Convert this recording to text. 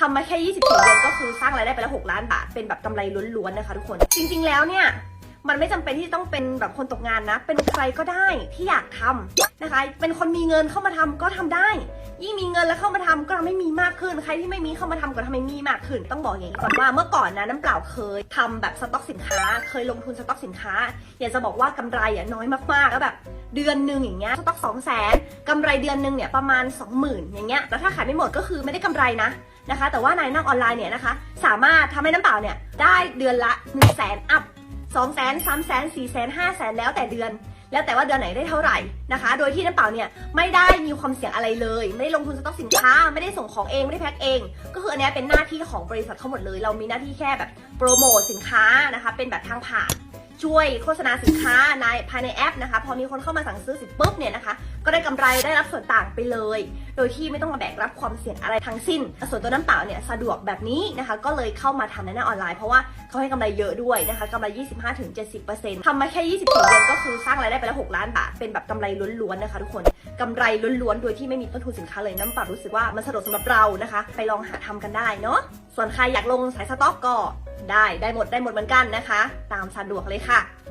ทำมาแค่ 24 เดือนก็คือสร้างรายได้ไปแล้ว 6 ล้านบาท เป็นแบบกำไรล้วนๆนะคะทุกคน จริง ๆ แล้วเนี่ย มันไม่จำเป็นที่ต้องเป็นแบบคนตกงานนะ เป็นใครก็ได้ที่อยากทำนะคะ เป็นคนมีเงินเข้ามาทำก็ทำได้ ยิ่งมีเงินแล้วเข้ามาทำก็ทำให้มีมากขึ้น ใครที่ไม่มีเข้ามาทำก็ทำให้มีมากขึ้น ต้องบอกอย่างนี้ก่อนว่าเมื่อก่อนนะน้ำเปล่าเคยทำแบบสต็อกสินค้า เคยลงทุนสต็อกสินค้า อยากจะบอกว่ากำไรอะน้อยมากๆ แล้วแบบเดือนหนึ่งอย่างเงี้ยสต็อกสองแสน กำไรเดือนหนึ่งเนี่ยประมาณ 20,000 อย่างเงี้ยแล้วถ้าขายไม่หมดก็คือไม่ได้กำไรนะนะคะ แต่ว่านายนั่งออนไลน์เนี่ยนะคะ สามารถทำให้น้ำเปล่าเนี่ยได้เดือนละ1 0 0 0 0แสนอัพสองแสนสามแสนสี่แสนห้าแสนแล้วแต่เดือน แล้วแต่ว่าเดือนไหนได้เท่าไหร่นะคะ โดยที่น้ำเปล่าเนี่ยไม่ได้มีความเสี่ยงอะไรเลย ไม่ได้ลงทุนสต็อกสินค้า ไม่ได้ส่งของเอง ไม่ได้แพ็คเอง ก็คืออันเนี้ยเป็นหน้าที่ของบริษัททั้งหมดเลย เรามีหน้าที่แค่แบบโปรโมทสินค้านะคะ เป็นแบบทางผ่าน ช่วยโฆษณาสินค้าในภายในแอปนะคะ พอมีคนเข้ามาสั่งซื้อเสิปุ๊บเนี่ยนะคะ ก็ได้กำไรได้รับส่วนต่างไปเลย โดยที่ไม่ต้องมาแบกรับความเสี่ยงอะไรทั้งสิ้น ส่วนตัวน้ำเปล่าเนี่ยสะดวกแบบนี้นะคะ ก็เลยเข้ามาทำในหน้าออนไลน์ เพราะว่าเขาให้กำไรเยอะด้วยนะคะกำไร 25-70%ทำมาแค่ 24 เดือนก็คือสร้างรายได้ไปแล้ว 6 ล้านบาท เป็นแบบกำไรล้วนๆนะคะทุกคนกำไรล้วนๆ โดยที่ไม่มีต้นทุนสินค้าเลยน้ำเปล่ารู้สึกว่ามันสะดวกสำหรับเรานะคะ ไปลองหาทำกันได้เนาะส่วนใครอยากลงสายสต็อกก็ ได้ได้หมดได้หมดเหมือนกันนะคะ ตามสะดวกเลยค่ะ